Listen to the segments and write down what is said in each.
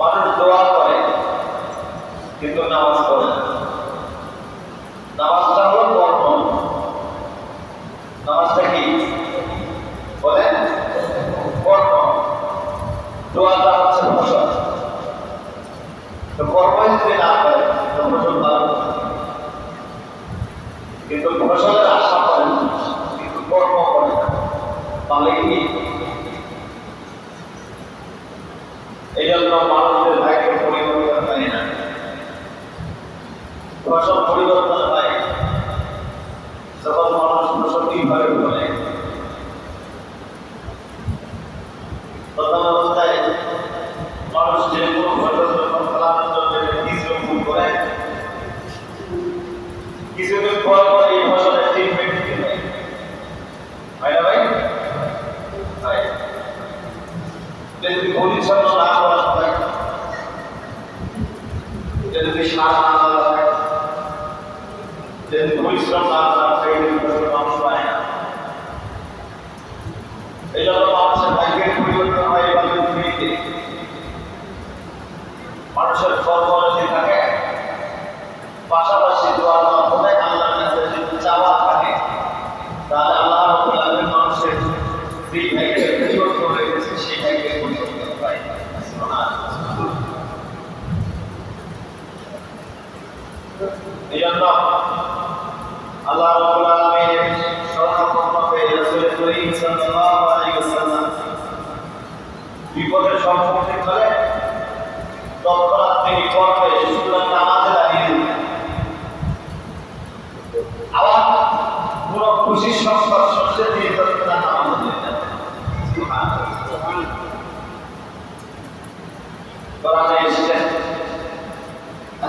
মানুষ দোয়া করে, কিন্তু নামাজ পড়ে না। নামাজটা হলো কর্ম। নামাজটা কি? বলেন, কর্ম। দোয়াটা হচ্ছে ফসল তো কর্ম যদি না করে, তো ফসল কিন্তু মানুষের ভাইকে পরিবর্তন হয় না ফসল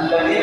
الذين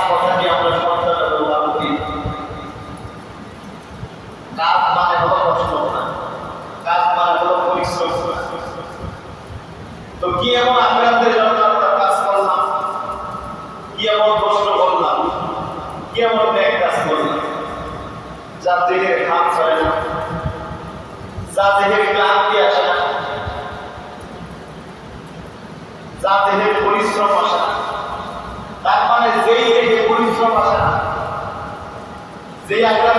তার দেহে পরিশ্রম আসে না। তার মানে যেই দেহে পরিশ্রম আসে না যেই আল্লাহ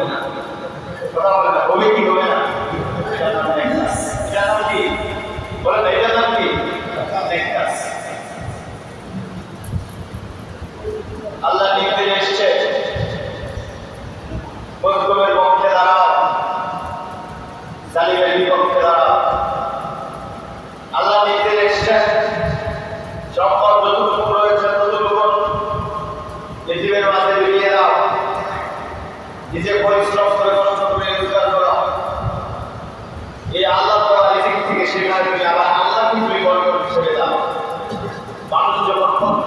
Hola, hola, hola,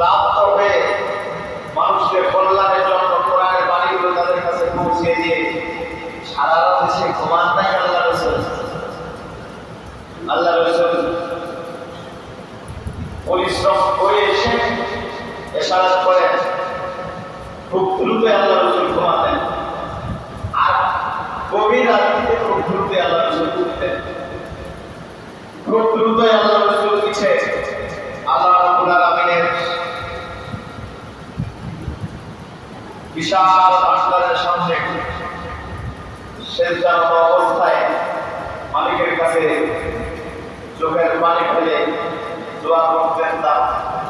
প্রাপ্ত হয়ে মানুষের কল্যাণের জন্য কোরআনের বাণীগুলো তাদের কাছে পৌঁছে দিয়ে সারা রাতে সে ঘুমান নাই আল্লাহ রসুল। আল্লাহ রসুল পরিশ্রম করে এসে এসারাজ করে, খুব দ্রুত আল্লাহ রসুল ঘুমাতেন। আর গভীর রাত্রিতে খুব দ্রুত আল্লাহ রসুল উঠতেন খুব দ্রুত আল্লাহ বিশাল সামনে অবস্থায় মালিকের কাছে চোখের পানি ফেলে দোয়া করতেন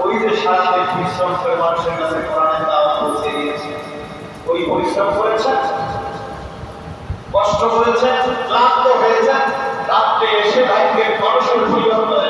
ওই যে পরিশ্রম করে মানুষের কাছে পৌঁছে দিয়েছে। ওই পরিশ্রম করেছে কষ্ট করেছে ক্লান্ত হয়েছেন? রাত্রে এসে ভাইকে মানুষের পরিবর্তন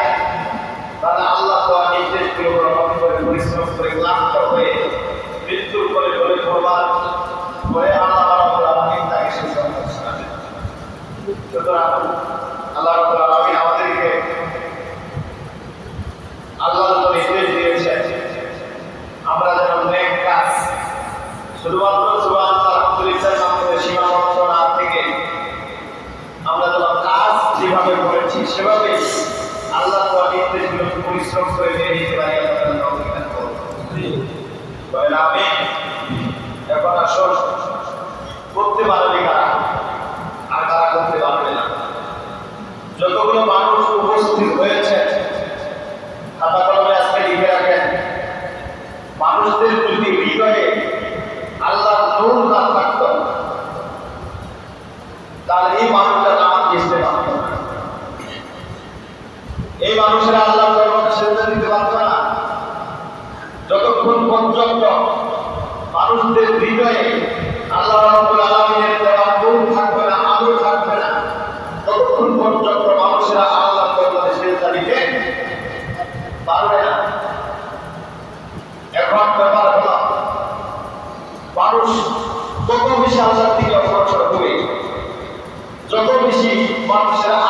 humano será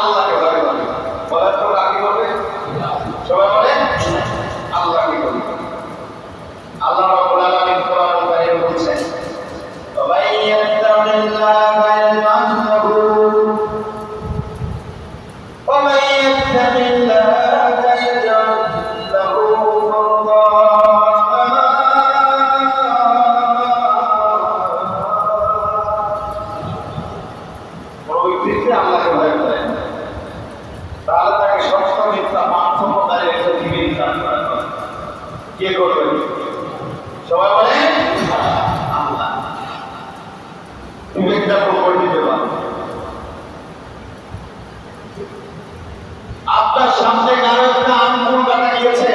আপনার সামনে কারও একটা আঙ্গুল কাটা গিয়েছে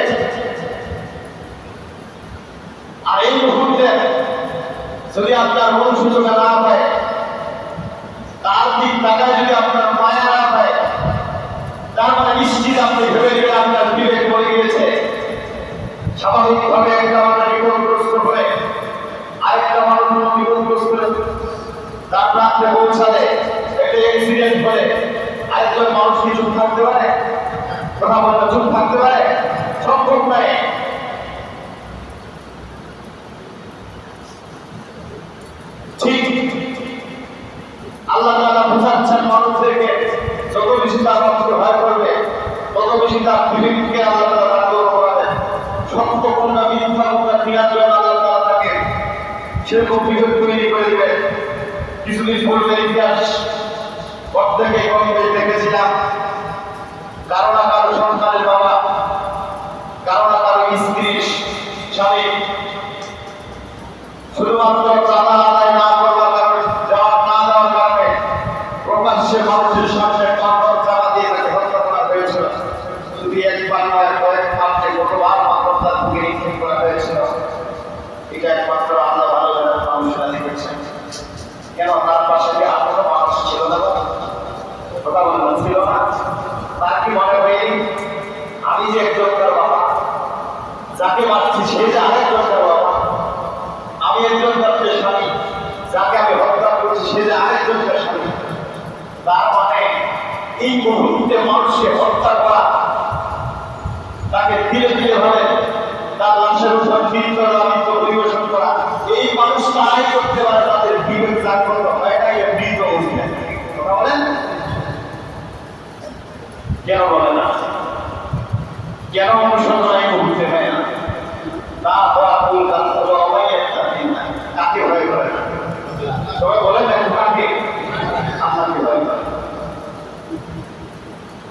আর এই মুহূর্তে যদি আপনার মন সুযোগ না সেরকম বিভেদ তৈরি করে দেয় কিছু কিছু ইতিহাস অর্ধেকে কমবে দেখেছিলাম। যাকে আমি হত্যা করছি, সে যে আরেকজনকে তার মানে এই মুহূর্তে মানুষকে হত্যা করা, তাকে ধীরে ধীরে হলে তার লাশের উপর জীবিত লালিত পরিবেশন করা, এই মানুষ তারাই করতে পারে তাদের বিবেক জাগ্রত হয় না এর বৃদ্ধ অবস্থা কথা বলেন? কেন বলে না? কেন অনুসন্ধান এই মুহূর্তে হয় না তা হওয়া ভুল কাজ। সবাই বলেন দেখো কাকে আল্লাহকে ভয় করে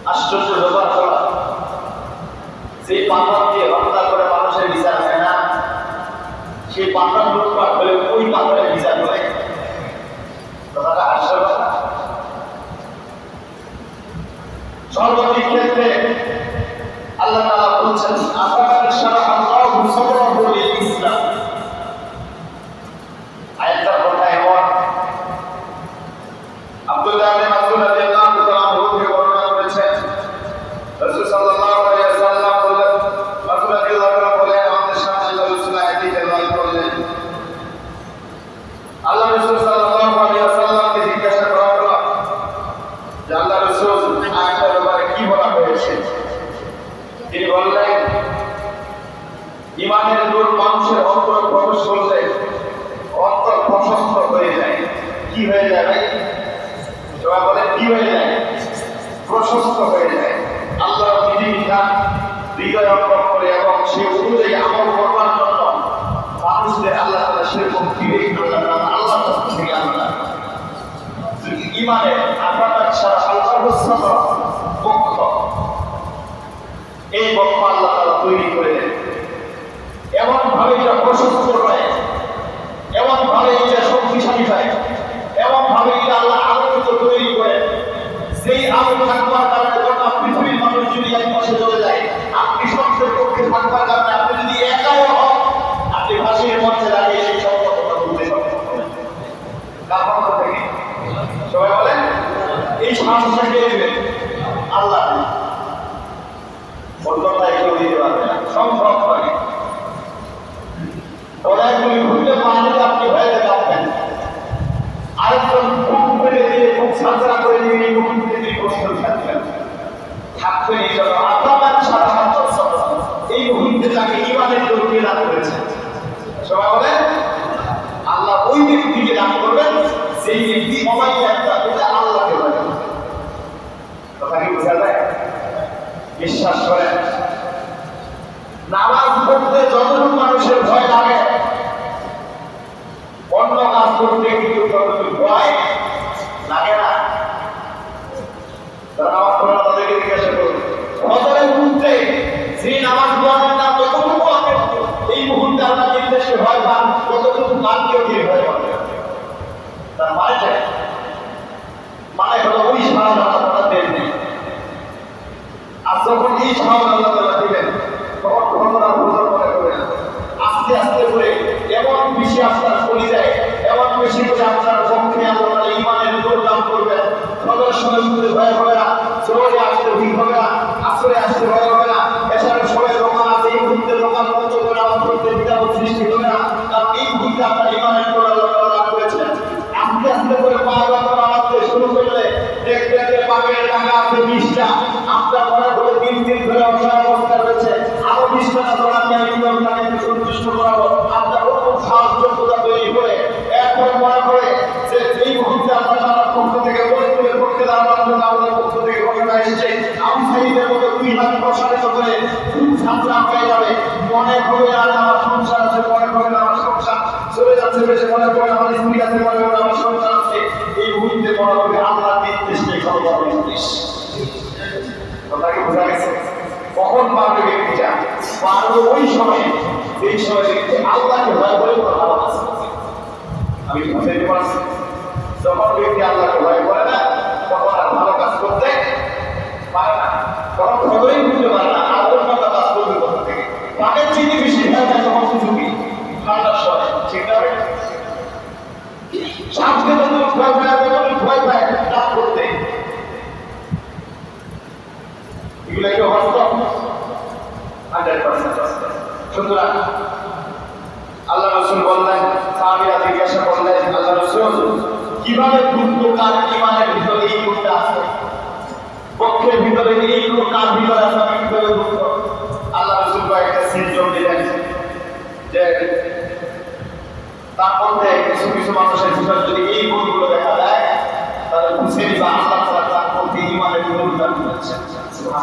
আশ্চর্য ব্যাপার করা সেই পাথর দিয়ে হত্যা করে মানুষের বিচার হয় না? সেই পাথর লুটপাট করে ওই পাথরের বিচার হয় কথাটা আশ্চর্য। সর্বাধিক ক্ষেত্রে আল্লাহ তালা বলছেন আসসালাম এগুলো কি হান্ড্রেড পার্সেন্ট সুতরাং আল্লাহ রসুল বললেন, সাহাবিরা জিজ্ঞাসা করলেন, আল্লাহ রসুল, কীভাবে বুঝব কার ইমানের ভিতরে এই গুণটা আছে? পক্ষের ভিতরে এই গুণ কার ভিতরে আছে? আমি কীভাবে বুঝব? আল্লাহ রসুল কয়েকটা সিমটম দিলেন যে তার মধ্যে কিছু কিছু মানুষের ভিতরে যদি এই গুণগুলো দেখা যায়, তাহলে বুঝে নিবা আল্লাহ তার প্রতি ইমানের গুণটা বুঝাচ্ছে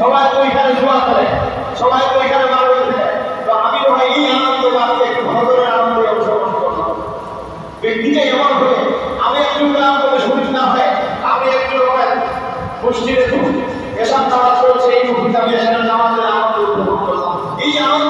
সবাই তো এখানে জোয়া করে সবাই তো এখানে মারা তো আমি ভাই এই আনন্দ পাচ্ছি একটু ভগবানের আনন্দে অংশগ্রহণ করলাম। ব্যক্তিকে এমন হয়ে আমি একটু গ্রাম করে শরীর না হয় আমি একটু রকমের মুসলিমে এসব নামাজ করেছে এই মুখে আমি এখানে নামাজের আনন্দ উপভোগ করলাম। এই আনন্দ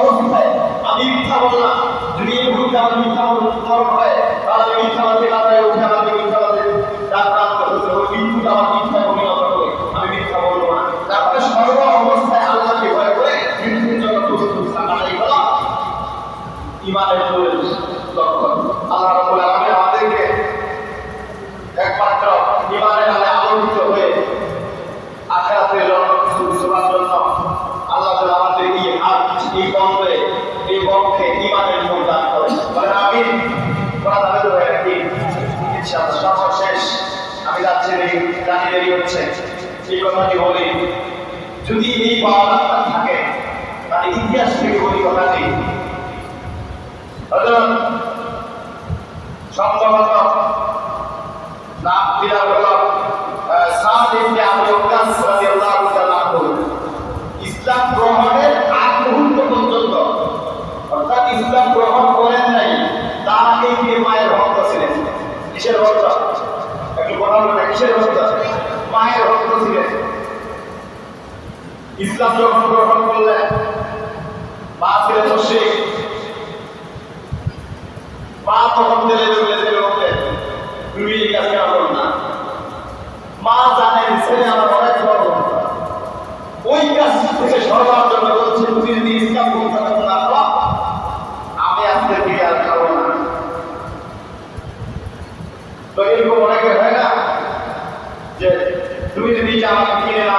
বললাম। যদি এই ভূমিকা মিথ্যা করা তাহলে মিথ্যা পাওয়ার রাস্তা থাকে তার ইতিহাস থেকে কথা নেই। সম্ভবত ইসলাম যখন গ্রহণ করলেন মা ছিলেন মুশরিক মা তখন জেলে জেলে জেলে উঠলেন তুমি এই কাজ কেন করো না। মা জানেন ছেলে আমার অনেক বড়। ওই কাজ থেকে সরবার জন্য বলছে, তুমি যদি ইসলাম গ্রহণ না করো আমি আজকে বিয়ে আর খাব না। তো এরকম অনেকে হয় না যে, তুমি যদি আমাকে কিনে না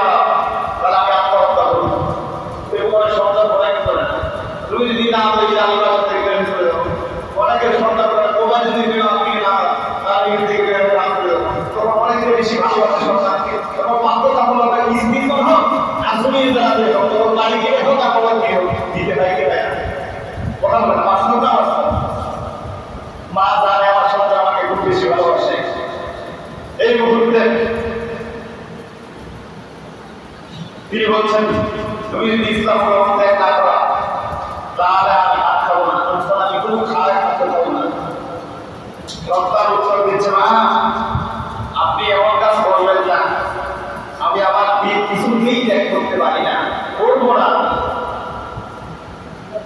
করতে পারি না, করব না।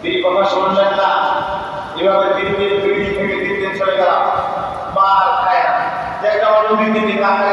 তিনি কথা শুনলেন না, এভাবে তিন দিন দুই দিন থেকে তিন দিন চলে গেলাম। মার খায় না। দেখা অন্য দিন তিনি কাকারে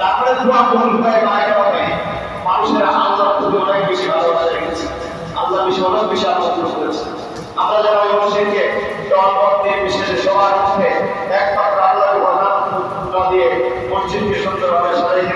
তারপরে দোয়া কবুল হয়ে পায় কারণে মানুষেরা আল্লাহর প্রতি অনেক বেশি ভালোবাসা। রেখেছে আল্লাহ বেশি অনেক বেশি আলোচনা করেছে। আমরা যারা ওই মানুষকে দল করতে বিশেষ সবার মধ্যে একমাত্র আল্লাহর কথা দিয়ে মসজিদকে সুন্দরভাবে সাজাইতে